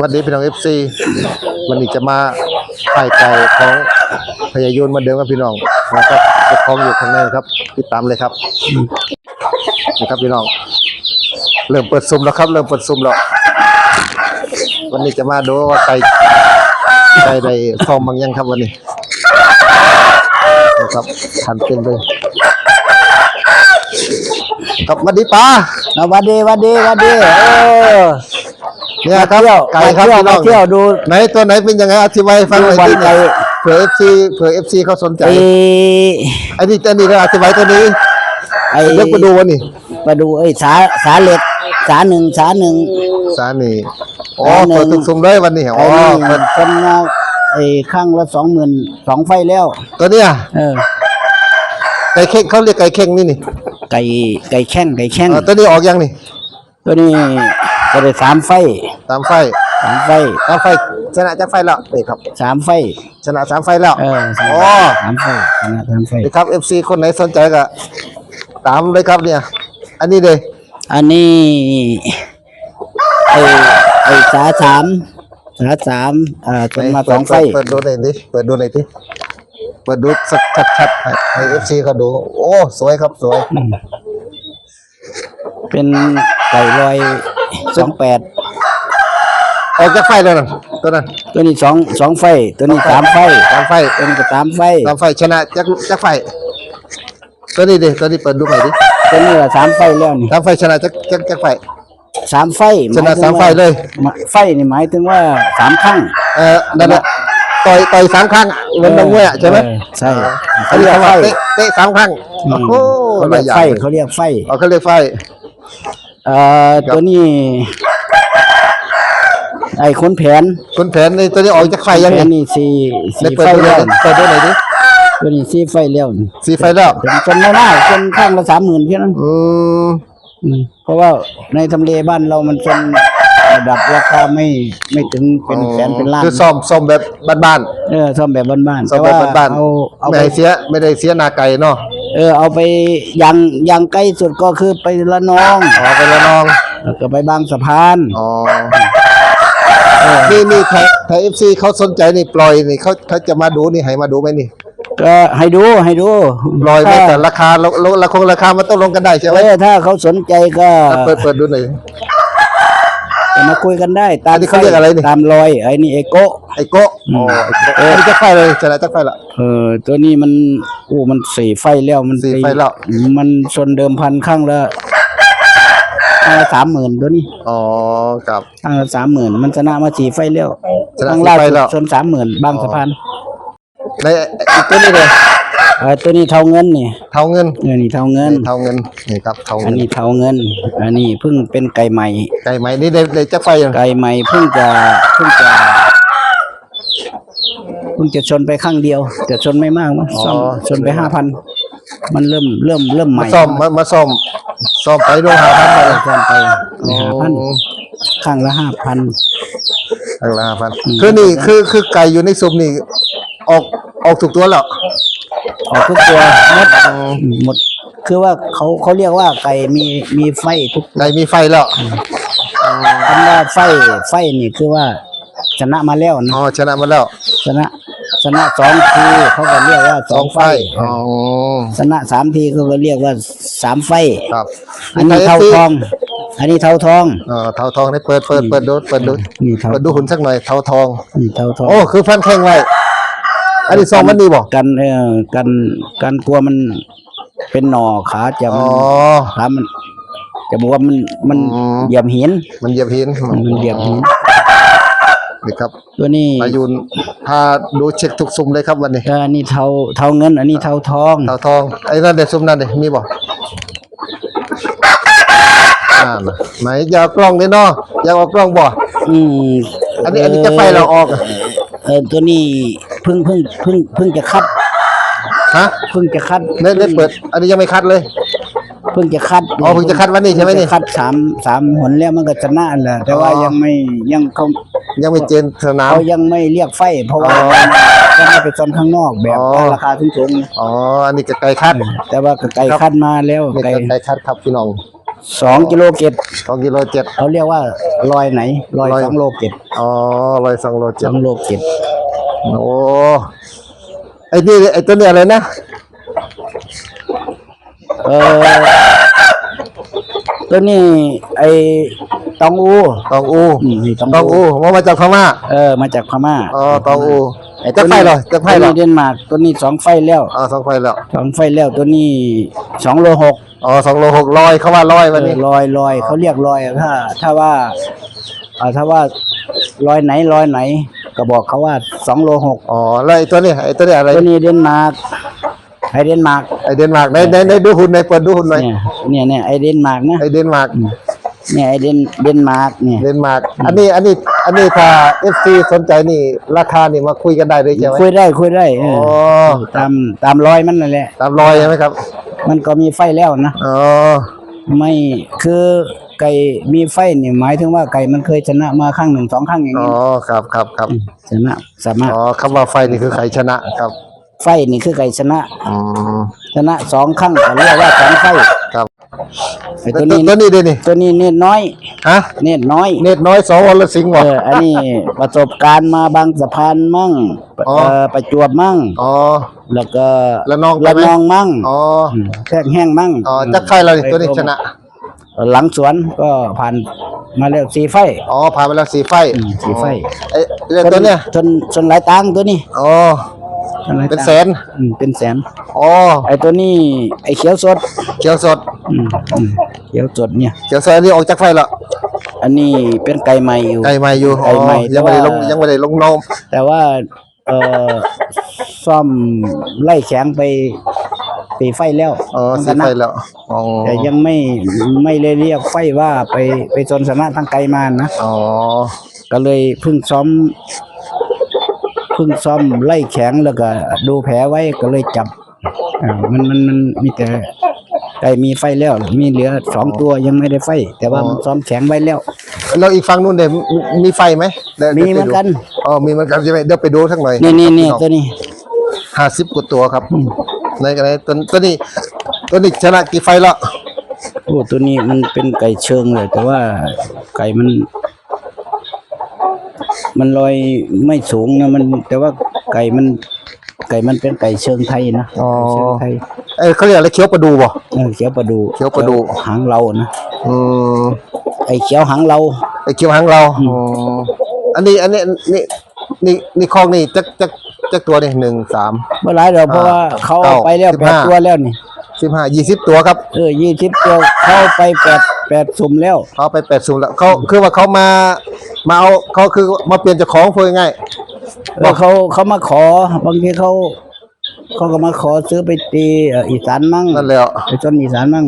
วัสดีพี่น้องเอฟซีวันนี้จะมาไข่ไก่ของพยายนมาเดิมกับพี่น้องนะครับจะคล้องอยู่ข้างในครับติดตามเลยครับนี่ครับพี่น้อง เริ่มเปิดซุมแล้วครับ เริ่มเปิดซุมแล้ววันนี้จะมาดูว่าไก่ไก่ได้ฟอร์มบางยังครับวันนี้นะครับทันเต็มเลยครับวัสดีป้าเอาวันดีวันดีวันดีเออ เนี่ยครับเที่ยวไก่ครับมาพี่น้องเที่ยวดูไหนตัวไหนเป็นยังไงอธิบายให้ฟังหน่อยดูบอลสิไก่เผื่อเอฟซีเผื่อเอฟซีเขาสนใจไอ้ไอ้นี่ตัวนี้เราอธิบายตัวนี้ไอ้เลือกมาดูวันนี้มาดูไอ้สาสาเหล็กสาหนึ่งสาหนึ่งสานี่อ๋อสาหนึ่งเปิดตุกซุมเลยวันนี้อ๋ไอ้อนี่เปิดคนมาไอ้ข้างละสองหมื่นสองไฟแล้ว ตัวเนี้ยเออไก่เข่งเขาเรียกไก่เข่งนี่นี่ไก่ไก่แข้งไก่แข้งอ๋อตัวนี้ออกยังนี่ตัวนี้ก็ได้สามไฟ ตามไฟสามไฟตามไฟชนะจากไฟแล้วนี่ครับ สามไฟชนะสามไฟแล้วเออสามอ๋อสามไฟสามสามไฟนี่ครับเอฟซีคนไหนสนใจก็ตามเลยครับเนี่ย อันนี้เลยอันนี้ไอ้ไอ้สาสามสาสามอ่าจนมาสองไฟเปิดดูหน่อยดิเปิดดูหน่อยดิเปิดดูชัดชัดชัดๆให้ให้เอฟซีเขาดู โอ้สวยครับสวย เป็นไก่ลอยสองแปด ออกจากไฟแล้วนั่นตัวนั้นตัวนี้สองสองไฟ ตัวนี้สามไฟตามไฟตัวนี้ก็สามไฟตามไฟชนะจากจากไฟ ตัวนี้ดิตัวนี้เปิดดูใหม่ดิตัวนี้ก็สามไฟแล้วนี่ตามไฟชนะจากจากจากไฟ สามไฟชนะสามไฟเลยหมายถึงว่าไฟนี่หมายถึงว่าสามครั้งเออนั่นแหละต่อยต่อยสามครั้งอะเหมันนักมวยอะใช่ไหมเออใช่อันนี้เขาว่าเตะเตะสามครั้งอืโอ้มโหเขาหเรีลายกอย่างไฟเลยเขาเรียกไฟเอาเขาเรียกไฟเอ่อตัวนี้ ไอ้ขุนแผนคุณแผนในตัวนี้ออกจากไฟยังไงขุนแผนนี่สี่ในสี่เปิดไฟดูหน่แล้อยวดิเปิดดูหน่อยดิตัวนี้สี่ไฟแล้วนี่สีไฟแล้วเป็นคนไม่น่าคนข้างละสามหมื่นเพียงนั้นอืมอืมเพราะว่าในทำเลบ้านเรามันเป็นระดับราคาไม่ไม่ถึงเป็นแสนเป็นล้านคือซ่อมซ่อมแบบบ้านเออซ่อมแบบบ้านๆๆซ่อแต่มแบว่าบบ้านเอาๆเอาไม่ไป ให้เสียไม่ได้เสียนาไก่เนาะเออเอาไปยังยังใกล้สุดก็คือไปละนองอ๋อไปละน้องแล้วก็ไปบางสะพาน อ๋อ นี่นี่ไทยไทยเอฟซีเขาสนใจนี่ปล่อยนี่เขาเขาจะมาดูนี่ให้มาดูไหมนี่ก็ให้ดูให้ดูปล่อยไหมถ้าแต่ราคาลงลงราคงราคามันต้องลงกันได้ใช่ไหมเออถ้าเขาสนใจก็เปิดเปิดดูหน่อย จะมาคุยกันได้ ตามอันนี้เขาเรียกอะไรนี่ ตามรอยไอ้นี่ไอโกะ ไอโก้อ๋อไอโก้อันนี้จะไฟเลยชนะจะไฟละ เออตัวนี้มันโอ้มันสี่ไฟแล้วมันสี่ไฟแล้ว มันชนเดิมพันข้างละข้างละ สามหมื่นตัวนี้อ๋อครับข้างละสามหมื่นมันชนะมาสี่ไฟแล้วชนะข้างสี่ล่าไฟสุดแล้ว ชนสามหมื่นบางสะพานในอีกตัวนี้เลยเออตัวนี้เท่าเงินนี่เท่าเงินเออนี่เท่าเงิน เท่าเงินนี่ครับเท่าอัเงินนนี้เท่าเงิน อันนี้เพิ่งเป็นไก่ใหม่ ไก่ไหมนี่ได้ได้จะไฟยังไก่ใหม่เพิ่งจะเพิ่งจะเพิ่งจะชนไปข้างเดียวแต่ชนไม่มากมั้งซ่อมชนไปห้าพัน มันเริ่มเริ่มเริ่มใหมาม่ซ่อมมามาซ่อมซ่อมไปโรงหาพันไปเลยซ่อมไปห้าพันข้างละห้าพันทางละห้าพันคือนี่คือคือไก่อยู่ในซุ้มนี่ออกออกถูกตัวแล้วออกทุกตัวหมดหมด คือว่าเขาเขาเรียกว่าไก่มีมีไฟทุกไก่มีไฟแล้วคำว่าไฟไฟนี่คือว่าชนะมาแล้วนะอ๋อชนะมาแล้วชนะ ชนะสองทีเขาก็เรียกว่าสองไฟอ๋อ ชนะสามทีเขาก็เรียกว่าสามไฟครับอันนี้เท่าทอง อันนี้เท่าทอง เออเท่าทองนี่เปิดเปิดเปิดดูเปิดดูนี่เท่าเปิดดูหุ่นสักหน่อยเท่าทอง นี่เท่าทองโอ้คือพันแข้งไว้อันนี้ซองมันนี่บ่กันเออกันกันกลัวมันเป็นหนอขาจะอ๋มัอน ขามันจะบอกว่ามันมันอืม เหยียบหินมันเหยียบหินมันเหยียบหิน นี่ครับ ตัวนี้อายุนพาดูเช็คทุกซุ้มเลยครับวันนี้ก็อันนี้เท่าเท่าเงิน อันนี้เท่าทอง เท่าทองไอ้นั่นเด็ดซุ้มนั่นเด็มีบ่อ่าน่ะไหนอยากกล้องเลยเนาะอยากออกกล้องบ่อืมอันนี้อันนี้จะไฟเราออกอะเออตัวนี้เพิ่งเพิ่งเพิ่งเพิ่งจะคัดฮะเพิ่งจะคัดเน็ตเน็ตเปิด อันนี้ยังไม่คัดเลยเพิ่งจะคัดอ๋อเพิ่งจะคัดวันนี้ใช่ไหมนี่เพิ่งจะคัดสามสามหนแล้วมันก็ชนะแหละแต่ว่าอ๋อยังไม่ยังเขา ยังไม่เจนสนาม เขายังไม่เรียกไฟ เพราะว่าอ๋อยังไม่ไปชนข้างนอกแบบอ๋อ ราคาสูงอ๋ออันนี้ก็ไก่คัดๆแต่ว่าก็ไก่ครับคัดมาแล้วนี่ไก่ก็ไก่คัดครับพี่น้องสองกิโลเกตสองกิโลเจ็ด เขาเรียกว่าลอยไหนลอยลอย สองโลเกตอ๋อลอยสองโลสเจ็ดองโลเกตโอ้ไอ้นี่ไอ้ตัวนี้อะไรนะเออตัวนี้ไอ้ ตองอูตองอูอืมนี่ตองตองอูอูว่ามาจากพม่าเออ มาจากพม่าอ๋อตองอูไอ้จะไฟเหรอจะไฟเหรตัวอนี้เดนมาร์กตัวนี้สองไฟแล้วอ๋อสองไฟแล้วสองไฟแล้วตัวนี้สองโลหกอ๋อสองโลหกลอยเขาว่าลอยวันนี้ เออลอยลอยเขาเรียกลอยถ้า ถ้าว่าอ่าถ้าว่าลอยไหนลอยไหน ก็บอกเขาว่าสองโลหกอ๋อแล้วไอ้ตัวนี้ไอ้ตัวนี้อะไรตัวนี้เดนมาร์กไอเดนมาร์กไอ้เดนมาร์กในในในดูหุ่นในเปิดดูหุ่นหน่อยเนี่ยเนี่ยเนี่ยไอเดนมาร์กนะไอ้เดนมาร์ก เนี่ยไอเดนเดนมาร์กเนี่ย เดนมาร์กอันนี้อันนี้อันนี้ถ้าเอฟซีสนใจนี่ ราคานี่มาคุยกันได้เลยใช่ไหมคุยได้คุยได้เออ๋ออตามตามรอยมันนั่นแหละ ตามรอยใช่ไหมครับมันก็มีไฟแล้วนะอ๋อไม่คือไก่มีไฟเนี่ยหมายถึงว่าไก่มันเคยชนะมาครั้งหนึ่งสองครั้งอย่างอ๋อนี้ครับครับครับชนะสามารถอ๋อคำว่าไฟนี่คือใครชนะครับไฟนี่คือไก่ชนะ อ๋อชนะสองครั้งก็เรียกว่าสองไฟครับ ไอ้ตัตัววนี้ตัวนี้ด้วยนี่ตัวนี้เนตรน้อยฮะเนตรน้อย เน็ตน้อยสองวันละสิงห์เอวะ ออันนี้ประสบการณ์มาบางสะพานมั่งอ๋อ เออประจวบมั่ง อ๋อ แล้วก็ละนองไปละไหม นองมั่งอ๋อมแท่งแห้งมั่งอ๋อจักไฟเรานี่ตัวนี้ชนะ หลังสวนก็ผ่านมาแล้วสี่ไฟอ๋อผ่านไปแล้วสีไฟอืมสีไฟไอ้เรื่องตัวเนี้ยชนชนหลายตังค์ตัวนี้อ๋อชนหลายเป็นตังค์แสน อืมเป็นแสน อ๋อ ไอ้ตัวนี้ไอ้เขียวสดเขียวสด อืมอืมเขียวสดเนี่ย เขียวสดอันนี้ออกจากไฟแล้วอันนี้เป็นไก่ใหม่อยู่ ไก่ใหม่อยู่ไก่ใหม่อ๋อยังไม่ได้ลงแต่ว่ายัยังไม่ได้ลงนมแต่ว่า เอ่อซ่อมไล่แข็งไปตีไฟแล้วอ๋อมันสีก็ไฟนะแล้วอ๋อแต่ยังไม่ไม่เลยเรียกไฟว่าไปไปชนสนะทางไกลมานะ อ๋อก็เลยเพิ่งซ้อมเพิ่งซ้อมไล่แข็งแล้วก็ดูแผลไว้ก็เลยจับอ่ามันมันมันมีแต่ ไก่มีไฟแล้ว มีเหลือสองตัวยังไม่ได้ไฟ แต่ว่ามันซ้อมแข็งไว้แล้ว แล้วอีกฝั่งนู้นเนี่ยมีมีไฟไหมดี๋ยวมีเหมือนกัน อ๋อมีเหมือนกันใช่ไหมเดี๋ยวไปดูทั้งหน่อยนี่นี่นี่ตัวนี้ห้าสิบกว่าตัวครับในกันในตัวตัวนี้ ตัวนี้ชนะกี่ไฟแล้วโอ้ตัวนี้มันเป็นไก่เชิงเลย แต่ว่าไก่มัน มันลอยไม่สูงนะมัน แต่ว่าไก่มัน ไก่มันเป็นไก่เชิงไทยนะอ๋อเชิงไทย เอ้ยเขาเรียกอะไรเคี้ยวประดูบ่ เออเขียวประดูเขียวประดูหางเรานะอืมไอ้เขียวหางเรา ไอ้เคี้ยวหางเราอ๋ออันนี้อันนี้นี่นี่นี่คลองนี่จักจักจักตัวนี่หนึ่งสาม เมื่อไรเราเพราะว่าเขาเอาไปแล้วสิบแปดห้า ตัวแล้วนี่สิบห้ายี่สิบตัวครับเออยี่สิบตัวเข้าไปแปดแปดสุ่มแล้ว เขาไปแปดศูนย์แล้วเขาคือว่าเขามามาเอาเขาคือมาเปลี่ยนเจ้าของพูดง่ายเออเขาเขามาขอบางทีเขา เขาก็มาขอซื้อไปตีเอ่ออีสานมั่งๆนั่นแหละไปจนอีสานมั่ง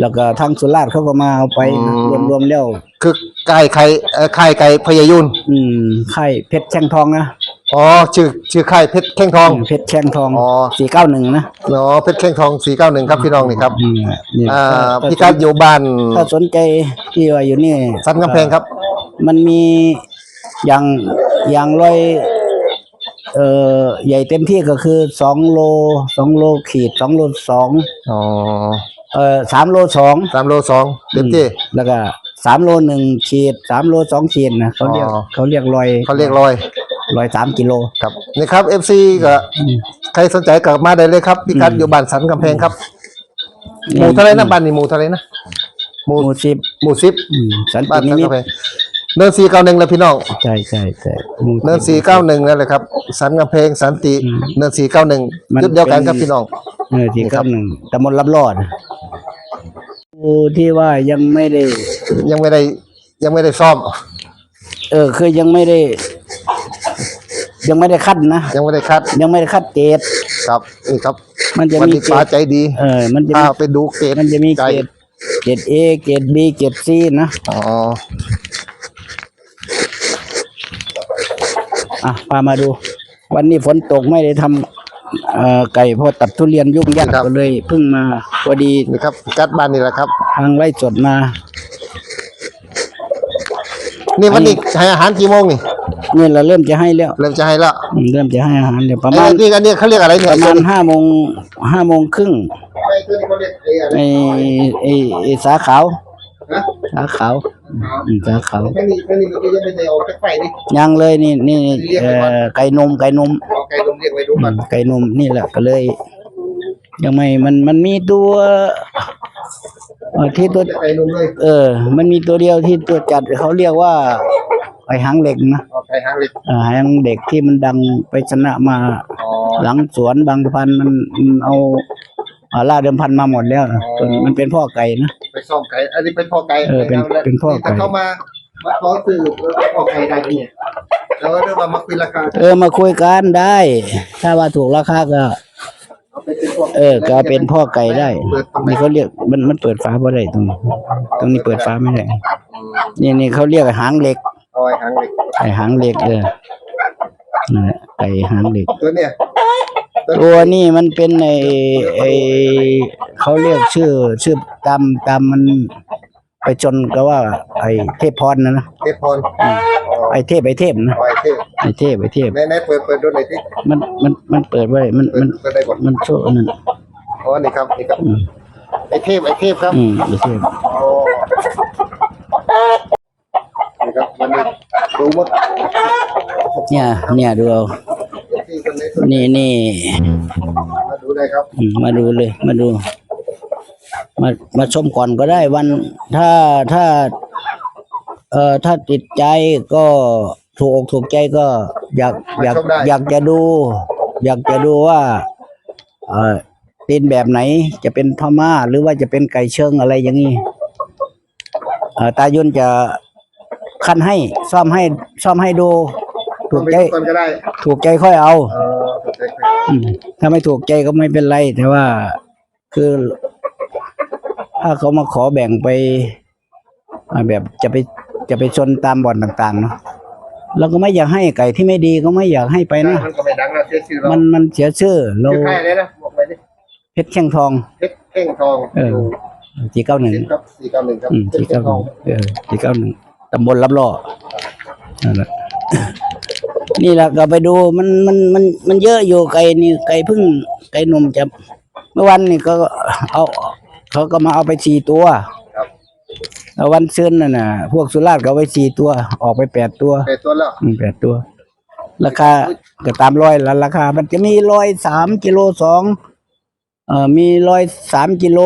แล้วก็ทางสุราษฎร์เขาก็มาเอาไปอืมรวมรวมๆแล้ว คือไก่ไข่เอ่อไข่ไก่พยายุนอืมค่ายเพชรแช่งทองนะอ๋อชื่อชื่อไข่เพชรแข้งทอง เพชรแช่งทองอ๋อ สี่เก้าหนึ่งนะเนาะเพชรแข้งทองสี่เก้าหนึ่งครับพี่น้องนี่ครับอืมนี่อ่าถ้าพี่กัดอยู่บ้านถ้าสนใจที่ว่าอยู่นี่ สันกำแพงครับ มันมีอย่างอย่างร้อย เอ่อใหญ่เต็มที่ก็คือสองโลสองโลขีดสองโลสองอ๋อเอ่อสามโลสองสามโลสองเต็มที่ แล้วก็สามโลหนึ่งขีดสามโลสองขีดนะเขาเรียกอ๋อ เขาเรียกลอยเขาเรียกรอยลอยสามกิโล ครับนี่ครับเอฟซีก็ใครสนใจก็มาได้เลยครับพี่กัดอยู่บ้านสันกำแพงครับหมู่เท่าไรนะบ้านนี่หมู่เท่าไรนะหหมู่มูสิบหมู่สิบอืมสันบ้านตินิสันมิตกำแพง เนินสี่เก้าหนึ่งแล้วพี่น้อง ใช่ใช่ใช่หมู่ เนินสี่เก้าหนึ่งนั่นแหละครับ สันกำแพงสันติ อืมเนินสี่เก้าหนึ่งมัน จุดเดียวกันเป็นครับพี่น้องเออที่นี่ครัเก้าบหนึ่งตำบลรับรอดผู้ที่ว่ายังไม่ได้ ยังไม่ได้ยังไม่ได้ซ่อม เออคือยังไม่ได้ ยังไม่ได้คัดนะยังไม่ได้คัดยังไม่ได้คัดเกรด ครับนี่ครับมันจะวันมีนี้เกรป้าดใจดีเออ มันจะพามีไปดูเกตมันจะมีใจเกรดเกรดเอเกรดบีเกรดซีนะ อ๋อ อะพามาดู วันนี้ฝนตกไม่ได้ทำเอ่อไก่เพอตัดทุเรียนยุ่งยากก็เลยเพิ่งมาพอดีนี่ครับกัดบ้านนี่แหละครับ ทางไร่สดมา นี่วันนี้ให้อาหารกี่โมงนี่เนี่ยเราเริ่มจะให้แล้ว เริ่มจะให้แล้วอืมเริ่มจะให้อาหารแล้วประไอ้มาณนี่อันนี้เขาเรียกอะไรเนี่ยประมาณห้าโมงห้าโมงครึ่งไอ้ตัวนี้เขาเรียกไอ้อะไรไอ้ไอ้ไอ้สาขาวนะสาขาว อืมสาขาวแค่นี้แค่นี้มันก็ยังไม่ได้ออกจากไฟดิยังเลยนี่นี่เอ่อไก่นมไก่นมเอาไก่ลมเรียกไว้ดูอืมันมไก่นมนี่แหละก็เลย ยังไม่มันมันมีตัวเอ่อที่ตัวไก่ลมเลยเออ มันมีตัวเดียวที่ตัวจัดเขาเรียกว่าไอ้หางเหล็กนะเอาไก่หางเหล็กเอ่อหางเด็กที่มันดังไปชนะมา อ๋อหลังสวนบางสะพันมันมันเอาอ่าล่าเดิมพันมาหมดแล้วนะตัวนี้มันเป็นพ่อไก่นะ ไปซ่อมไก่ อันนี้เป็นพ่อไก่เออเป็นเป็นพ่อไก่ ถ้าเขามา มาขอซื้อพ่อไก่ได้ที่เนี่ยแล้วก็เรื่องมามาคุยราคาเออมาคุยกันได้ ถ้าว่าถูกราคาก็เอาไปเป็นพวกเออก็เป็นพ่อไก่ได้เปิดตรงไหนนี่เขาเรียกมันมันเปิดฟ้าบ่ได้ตรงนี้ตรงนี้เปิดฟ้าไม่ได้นี่นี่เขาเรียกหางเหล็ก เอาไอ้หางเหล็กไก่หางเหล็กเออนั่นแหละไก่หางเหล็กตัวเนี่ย ตัวนี้มันเป็นไอไอเขาเรียกชื่อ ชื่อตามตามมันไปจนก็ว่า ไอเทพพรนะนะเทพพรไอเทพไอเทพนะเอาไอ้เทพไอเทพไอเทพไหนไหนเปิดเปิดดูหน่อยสิมันมันมันเปิดไว้มันเปิมัดนเปิดได้ก่อนมันโชว์นั่นอ๋อนี่ครับนี่ครับอืมไอ้เทพไอ้เทพครับอืมไอเทพอ๋อนี่ครับมันนี่ดูหมดเนี่ยเนี่ยดูเอาที่ค นไหนสนนี่นี่มาดูได้ครับอืมมาดูเลย มาดู มามาชมก่อนก็ได้วันถ้าถ้า เอ่อถ้าติดใจก็ถูกอกถูกใจก็ อยากอยากอยากจะดู อยากจะดูว่า เอ่อตีนแบบไหน จะเป็นพม่าหรือว่าจะเป็นไก่เชิงอะไรอย่างนี้เอ่อตายุนจะคันให้ซ่อมให้ซ่อมให้ดู ถูกไปใจดูก่อนก็ได้ถูกใจค่อยเอา เออ ถูกใจครับอืมถ้าไม่ถูกใจก็ไม่เป็นไรแต่ว่าคือ ถ้าเขามาขอแบ่งไปอ่าแบบจะไปจะไปชนตามบ่อนต่างๆเนาะเราก็ไม่อยากให้ไก่ที่ไม่ดีก็ไม่อยากให้ไปนะมันก็ไม่ดังนะเสียชื่อเรามันมันเสียชื่อเราชื่อค่ายอะไรนะบอกไปดิเพชรเชียงทองเพชรเท่งทองเออสี่เก้าหนึ่งสิบครับสี่เก้าหนึ่งครับอืมเพชรสี่เท่เก้างหทนึ่องงเออสี่เก้าหนึ่งตำบลรับล่อนั่นแหละ นี่แหละก็ไปดูมันมันมันมันเยอะอยู่ไก่นี่ไก่พึ่งไก่หนุ่มจะเมื่อวันนี่ก็เอาเขาก็มาเอาไปสี่ตัวครับแล้ววันซื้อนั่นน่ะพวกสุราษฎร์ก็เอาไปสี่ตัว ออกไปแปดตัวแปดตัวแล้วอืมแปดตัว ราคาก็ตามร้อยละราคา มันจะมีร้อยสามกิโลสองเอ่อมีร้อยสามกิโล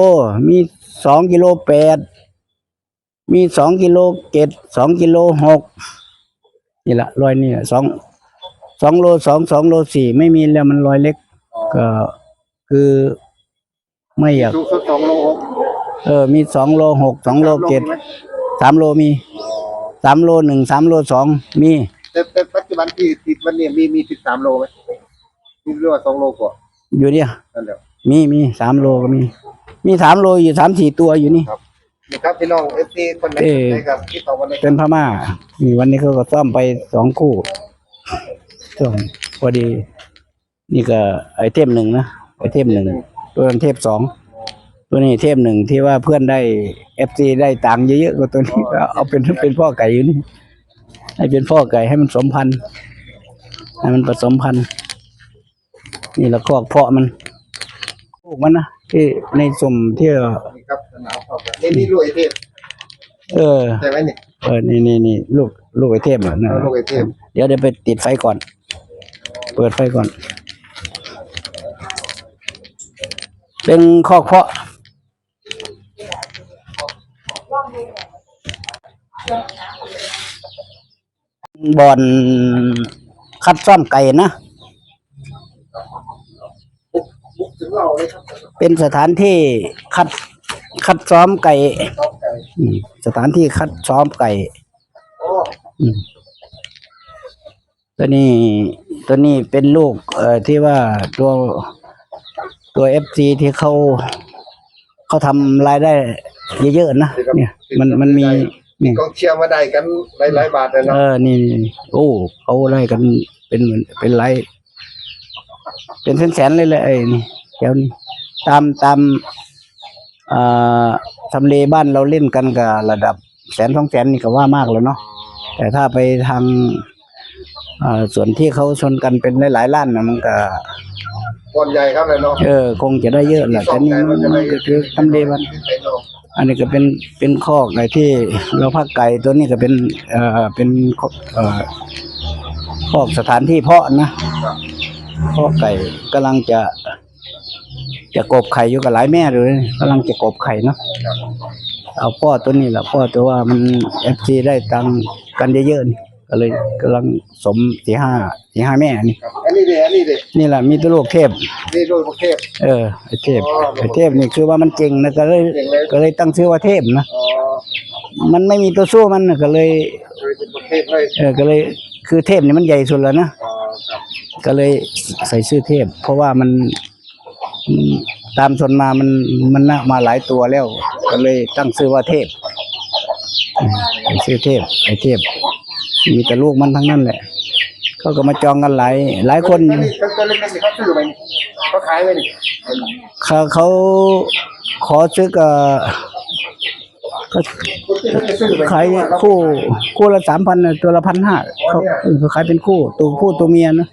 มีสองกิโลแปดมีสองกิโลเจ็ดสองกิโลหกนี่ละร้อยนี่ละสอง สองโลสองสองโลสี่ไม่มีแล้วมันร้อยเล็ก ก็คือไม่อยากสูงสุดสองโลหกเออ มีสองโลหกสองโลเจ็ดไหมสามโลมีสามโลหนึ่งสามโลสองมีแต่แต่ปัจจุบันที่ติดวันนี้มีมีติดสามโลไหมมีเรียกว่าสองโลกว่าอยู่เนี่ยนั่นแหละมีมีสามโลก็มี มีสามโลอยู่สามสี่ตัวอยู่นี่นี่ครับพี่น้องเอฟซีคนไหนเอ่อสนใจครับที่ต่อวันนี้เป็นพม่านี่วันนี้เขาก็ซ่อมไปสองคู่ ซ่อมพอดี นี่ก็ไอเทมหนึ่งนะไอเทมหนึ่งตัวนั้นเทพสองตัวนี้เทพหนึ่งที่ว่าเพื่อนได้เอฟซีได้ตังค์เยอะๆกว่าตัวนี้ก็เอาเป็นเป็นพ่อไก่อยู่นี่ให้เป็นพ่อไก่ให้มันสมพันธุ์ให้มันผสมพันธุ์นี่แล้วก็เพาะมันลูกมันนะที่ในสุ่มที่นี่ครับสนามเข้ากันนี่นี่ลูกไอเทพเออใช่ไหมนี่เออนี่นี่นี่ลูกลูกไอเทพอะนะลูกไอเทพเดี๋ยวเดี๋ยวไปติดไฟก่อนเปิดไฟก่อน เป็นข้อเคาะบ่อนคัดซ่อมไก่นะ เป็นสถานที่คัดคัดซ้อมไก่สถานที่คัดซ้อมไก่ตัวนี้ ตัวนี้เป็นลูก เอ่อที่ว่าตัวตัวเอฟซีที่เขาเขาทำรายได้เยอะๆนะเนี่ยมันมันมีนี่กองเชียร์มาได้กันหลายๆบาทเลยเอเนาะอนี่นี่โอ้เขาไล่กันเป็นเหมือนเป็นไรเป็นแสนๆเลยเลยไอ้นี่แถวนี้ตามตามอ่าทำเลบ้านเราเล่นกันกับระดับแสนสองแสนนี่ก็ว่ามากแล้วเนาะแต่ถ้าไปทางอ่า ส่วนที่เขาชนกันเป็นหลายๆล้านนะมันก็บอลใหญ่ครับเลยเนาะเออคงจะได้เยอะแหละแต่นี่มันมันก็คือทำเลมันอันนี้ก็เป็นเป็นคอกไก่ที่เราพักไก่ตัวนี้ก็เป็นเอ่อเป็นคอกเอ่อคอกสถานที่เพาะนะเพาะไก่กำลังจะ จะกบไข่อยู่กับหลายแม่เลยกำลังจะกบไข่เนาะเอาพ่อตัวนี้แหละพ่อตัวว่ามันเอฟซีได้ตังค์กันเยอะๆนี่ ก็เลยกำลังสมสี่ห้าสี่ห้าแม่นี่ครับอันนี้เด็อันนี้เด็นี่แหละมีตัวลูกเทพ นี่โดยประเทศ เออไอเทพไอเทพนี่คือว่ามันเก่งนะก็เลยเก่งเลย ก็เลยตั้งชื่อว่าเทพนะอ๋อมันไม่มีตัวสู้มันน่ะก็เลย โดยเป็นประเทศเลยเออก็เลยคือเทพนี่มันใหญ่สุดแล้วนะอ๋อครับก็เลยใส่ชื่อเทพ เพราะว่ามันอืมตามชนมามันมันน่ะมาหลายตัวแล้ว ก็เลยตั้งชื่อว่าเทพอืมใส่ชื่อเทพไอเทพ มีแต่ลูกมันทั้งนั้นแหละเขาก็มาจองกันหลายหลายคนตัวเล็กๆเขาซื้อไปเขาขายไปนี่เขาเขาขอซื้อกับก็ขายคู่คู่ละสามพันตัวละพันห้าเขาขายเป็นคู่ตัวผู้ตัวเมียนะ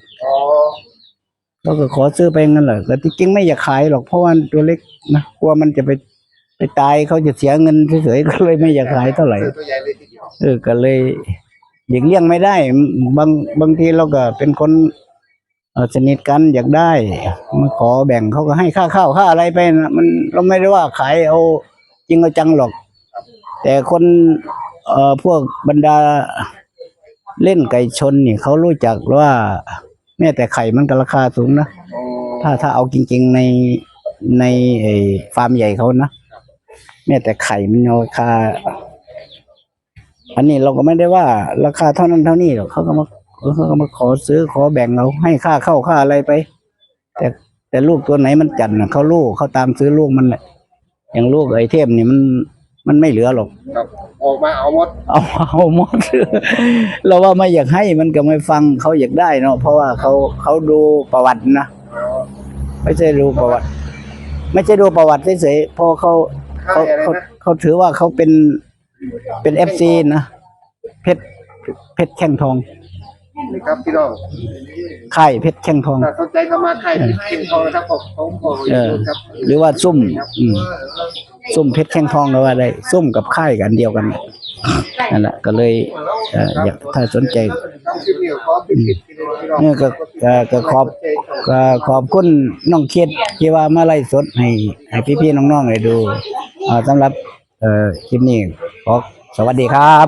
เขาก็ขอซื้อไปงั้นแหละแต่ที่จริงไม่อยากขายหรอกเพราะว่าตัวเล็กนะกลัวมันจะไปไปตายเขาจะเสียเงินเฉยๆก็เลยไม่อยากขายเท่าไหร่เออก็เลย หลีกเลี่ยงไม่ได้ บางบางทีเราก็เป็นคนสนิทกันอยากได้มาขอแบ่งเขาก็ให้ค่าข้าวค่าอะไรไปนะมันเราไม่ได้ว่าขายเอาจริงเอาจังหรอก แต่คนเอ่อพวกบรรดาเล่นไก่ชนนี่เขารู้จักว่าแม้แต่ไข่มันก็ราคาสูงนะถ้าถ้าเอาจริง ๆในในไอ้ฟาร์มใหญ่เขานะแม้แต่ไข่มันราคา อันนี้เราก็ไม่ได้ว่า ราคาเท่านั้นเท่านี้หรอกเขาก็มาเขาก็มาขอซื้อขอแบ่งเราให้ค่าเข้าค่าอะไรไป แต่แต่ลูกตัวไหนมันจัดนะเขาลูกเขาตามซื้อลูกมันแหละอย่างลูกไอ้เทพนี่มันมันไม่เหลือหรอกครับออกมาเอาหมด เอาเอาหมด เราว่าไม่อยากให้มันก็ไม่ฟังเขาอยากได้เนาะเพราะว่าเขาเขาดูประวัตินะอ๋อไม่ใช่ดูประวัติ ไม่ใช่ดูประวัติเฉยๆเพราะเขาเขาค่ายอะไรเขานะเขาถือว่าเขาเป็น เป็นเอฟซีนะเพชรเพชรแข้งทองนี่ครับพี่น้องค่ายเพชรแข้งทองถ้าสนใจก็มาค่ายเข็มทองนะครับผมผมขอเออครับหรือว่าซุ่มอืมซุ่มเพชรแข้งทองเราว่าได้ซุ่มกับค่ายกันเดียวกันน่ะนั่นแหละก็เลยเอ่ออยากถ้าสนใจต้องชื่อเดียวขอปิดปิดพี่น้องเนี่ยก็ก็ก็ขอบก็ขอบคุณน้องเคียดที่ว่ามาไล่สดให้ให้พี่ๆน้องๆได้ดูอ่าสำหรับ เอ่อคลิปนี้ขอสวัสดีครับ